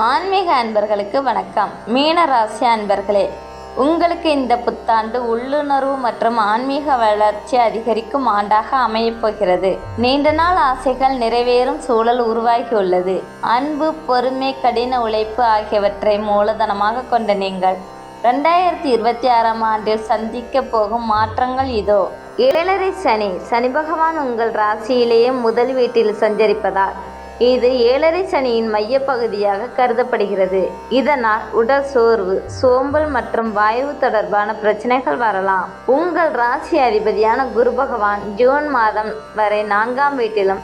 ஆன்மீக அன்பர்களுக்கு வணக்கம். மீன ராசி அன்பர்களே உங்களுக்கு இந்த புத்தாண்டு உள்ளுணர்வு மற்றும் ஆன்மீக வளர்ச்சி அதிகரிக்கும் ஆண்டாக அமையப் போகிறது. நீண்ட நாள் ஆசைகள் நிறைவேறும் சூழல் உருவாகியுள்ளது அன்பு பொறுமை கடின உழைப்பு ஆகியவற்றை மூலதனமாக கொண்ட நீங்கள் ரெண்டாயிரத்தி இருபத்தி ஆறாம் ஆண்டில் சந்திக்க போகும் மாற்றங்கள் இதோ. ஏழரை சனி சனி பகவான் உங்கள் ராசியிலேயே முதல் வீட்டில் சஞ்சரிப்பதால் இது ஏழரை சனியின் மையப்பகுதியாக கருதப்படுகிறது. இதனால் உடல் சோர்வு சோம்பல் மற்றும் வாயு தொடர்பான பிரச்சனைகள் வரலாம். உங்கள் ராசி அதிபதியான குரு பகவான் ஜூன் மாதம் வரை நான்காம் வீட்டிலும்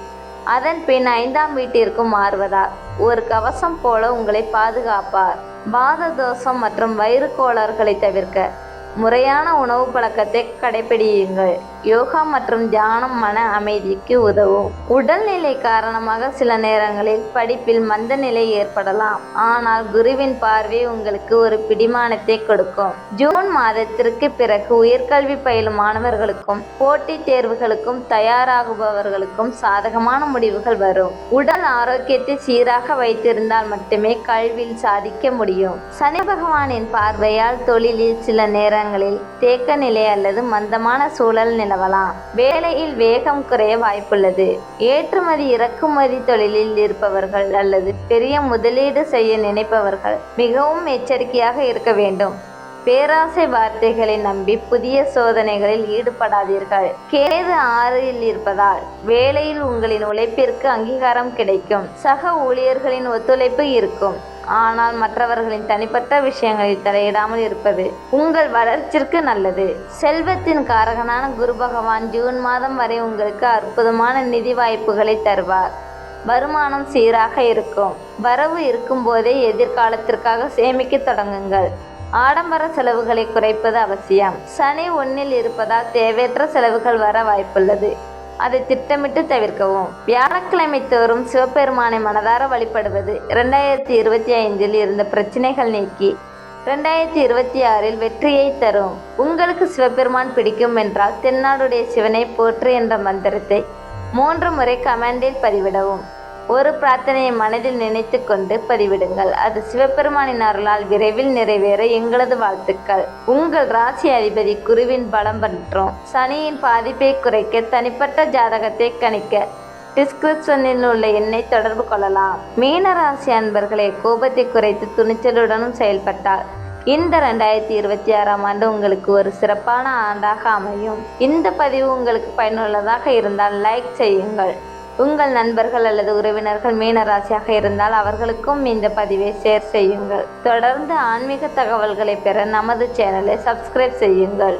அதன் பின் ஐந்தாம் வீட்டிற்கும் மாறுவதால் ஒரு கவசம் போல உங்களை பாதுகாப்பார். வாத தோஷம் மற்றும் வயிறு கோளாறுகளை தவிர்க்க முறையான உணவு பழக்கத்தை கடைபிடியுங்கள் யோகா மற்றும் தியானம் மன அமைதிக்கு உதவும். உடல்நிலை காரணமாக சில நேரங்களில் படிப்பில் மந்த நிலை ஏற்படலாம். ஆனால் குருவின் பார்வை உங்களுக்கு ஒரு பிடிமானத்தை கொடுக்கும். ஜூன் மாதத்திற்கு பிறகு உயர்கல்வி பயிலும் மாணவர்களுக்கும் போட்டித் தேர்வுகளுக்கும் தயாராகுபவர்களுக்கும் சாதகமான முடிவுகள் வரும். உடல் ஆரோக்கியத்தை சீராக வைத்திருந்தால் மட்டுமே கல்வியில் சாதிக்க முடியும். சனி பகவானின் பார்வையால் தொழிலில் சில நேரம் நேரங்களில் தேக்க நிலை அல்லது மந்தமான சூழல் நிலவலாம். வேலையில் வேகம் குறைய வாய்ப்புள்ளது. ஏற்றுமதி இறக்குமதி தொழிலில் இருப்பவர்கள் அல்லது பெரிய முதலீடு செய்ய நினைப்பவர்கள் மிகவும் எச்சரிக்கையாக இருக்க வேண்டும். பேராசை வார்த்தைகளை நம்பி புதிய சோதனைகளில் ஈடுபடாதீர்கள். கேது ஆறில் இருப்பதால் வேலையில் உங்களின் உழைப்பிற்கு அங்கீகாரம் கிடைக்கும். சக ஊழியர்களின் ஒத்துழைப்பு இருக்கும். ஆனால் மற்றவர்களின் தனிப்பட்ட விஷயங்களில் தலையிடாமல் இருப்பது உங்கள் வளர்ச்சிக்கு நல்லது. செல்வத்தின் காரகனான குரு பகவான் ஜூன் மாதம் வரை உங்களுக்கு அற்புதமான நிதி வாய்ப்புகளை தருவார். வருமானம் சீராக இருக்கும். வரவு இருக்கும்போதே எதிர்காலத்திற்காக சேமிக்க தொடங்குங்கள். ஆடம்பர செலவுகளை குறைப்பது அவசியம். சனி ஒன்னில் இருப்பதால் தேவையற்ற செலவுகள் வர வாய்ப்புள்ளது. அதை திட்டமிட்டு தவிர்க்கவும். வியாழக்கிழமை தோறும் சிவபெருமானை மனதார வழிபடுவது இரண்டாயிரத்தி இருபத்தி ஐந்தில் இருந்த பிரச்சனைகள் நீக்கி ரெண்டாயிரத்தி இருபத்தி ஆறில் வெற்றியை தரும். உங்களுக்கு சிவபெருமான் பிடிக்கும் என்றால் தென்னாடுடைய சிவனை போற்று என்ற மந்திரத்தை மூன்று முறை கமெண்டில் பதிவிடவும். ஒரு பிரார்த்தனையை மனதில் நினைத்து கொண்டு பதிவிடுங்கள். அது சிவபெருமானின் அருளால் விரைவில் நிறைவேற எங்களது வாழ்த்துக்கள். உங்கள் ராசி அதிபதி குருவின் பலம் மற்றும் சனியின் பாதிப்பை குறைக்க தனிப்பட்ட ஜாதகத்தை கணிக்க டிஸ்கிரிப்ஷனில் உள்ள எண்ணை தொடர்பு கொள்ளலாம். மீன ராசி அன்பர்களே கோபத்தை குறைத்து துணிச்சலுடனும் செயல்பட்டால் இந்த ரெண்டாயிரத்தி இருபத்தி ஆறாம் ஆண்டு உங்களுக்கு ஒரு சிறப்பான ஆண்டாக அமையும். இந்த பதிவு உங்களுக்கு பயனுள்ளதாக இருந்தால் லைக் செய்யுங்கள். உங்கள் நண்பர்கள் அல்லது உறவினர்கள் மீன ராசியாக இருந்தால் அவர்களுக்கும் இந்த பதிவை ஷேர் செய்யுங்கள். தொடர்ந்து ஆன்மீக தகவல்களை பெற நமது சேனலை சப்ஸ்கிரைப் செய்யுங்கள்.